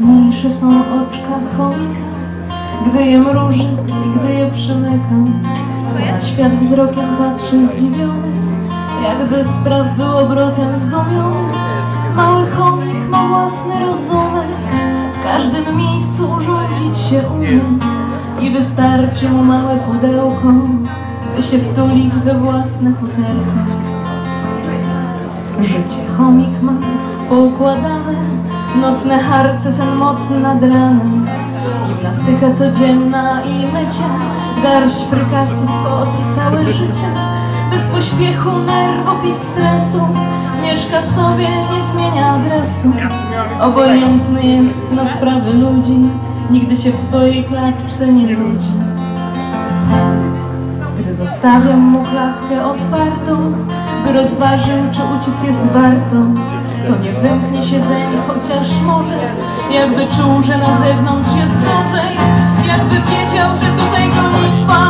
najpiękniejsze są oczka chomika, gdy je mruży i gdy je przymykam. Na świat wzrokiem patrzy zdziwiony, jakby spraw był obrotem zdumiony. Mały chomik ma własny rozumek, w każdym miejscu urządzić się umie. I wystarczy mu małe pudełko, by się wtulić we własne futerko. Życie chomik ma poukładane, nocne harce, sen mocny nad ranem. Gimnastyka codzienna i mycie, garść frykasów, pot i całe życie. Bez pośpiechu, nerwów i stresu, mieszka sobie, nie zmienia adresu. Obojętny jest na sprawy ludzi, nigdy się w swojej klatce nie nudzi. Gdy zostawiam mu klatkę otwartą, by rozważył, czy uciec jest warto, to nie wymknie się zeń, chociaż może, jakby czuł, że na zewnątrz jest gorzej, jakby wiedział, że tutaj gonitwa,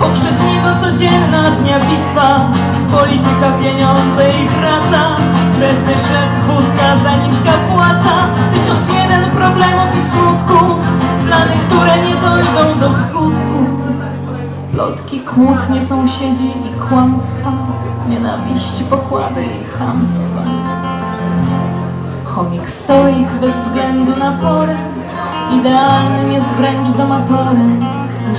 poprzedniego codzienna dnia bitwa, polityka, pieniądze i praca, wredny szef, wódka, za niska płaca, tysiąc jeden problemów i smutków, plany, które nie dojdą do skutku. Plotki, kłótnie, sąsiedzi i kłamstwa, nienawiści, pokłady i chamstwa. Chomik stoik bez względu na porę, idealnym jest wręcz domatorem.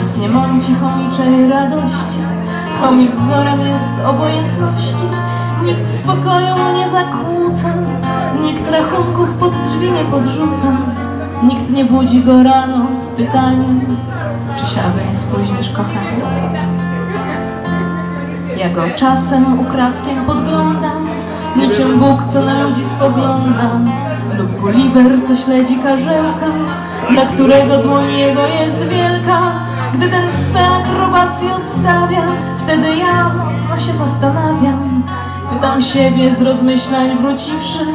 Nic nie mąci chomiczej radości, chomik wzorem jest obojętności. Nikt spokoju nie zakłóca, nikt rachunków pod drzwi nie podrzuca. Nikt nie budzi go rano z pytaniem, czy się aby nie spóźnisz, kochanie. Ja go czasem ukradkiem podglądam, niczym Bóg, co na ludzi spogląda, lub Gulliver, co śledzi karzełka, dla którego dłoń jego jest wielka. Gdy ten swe akrobacje odstawia, wtedy ja mocno się zastanawiam. Pytam siebie z rozmyślań wróciwszy,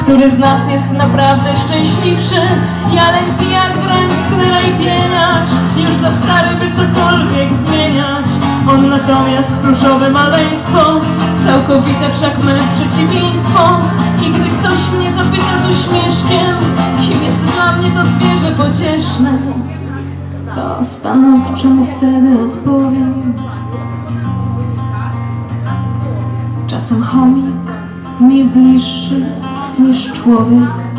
który z nas jest naprawdę szczęśliwszy? Jalek, pijak, skryla i pieniacz Już za stary, by cokolwiek On natomiast pluszowe maleństwo Całkowite wszak my przeciwieństwo I gdy ktoś mnie zapyta z uśmieszkiem Kim jest dla mnie to zwierzę pocieszne To stanowczo wtedy odpowiem Czasem chomik mi bliższy niż człowiek.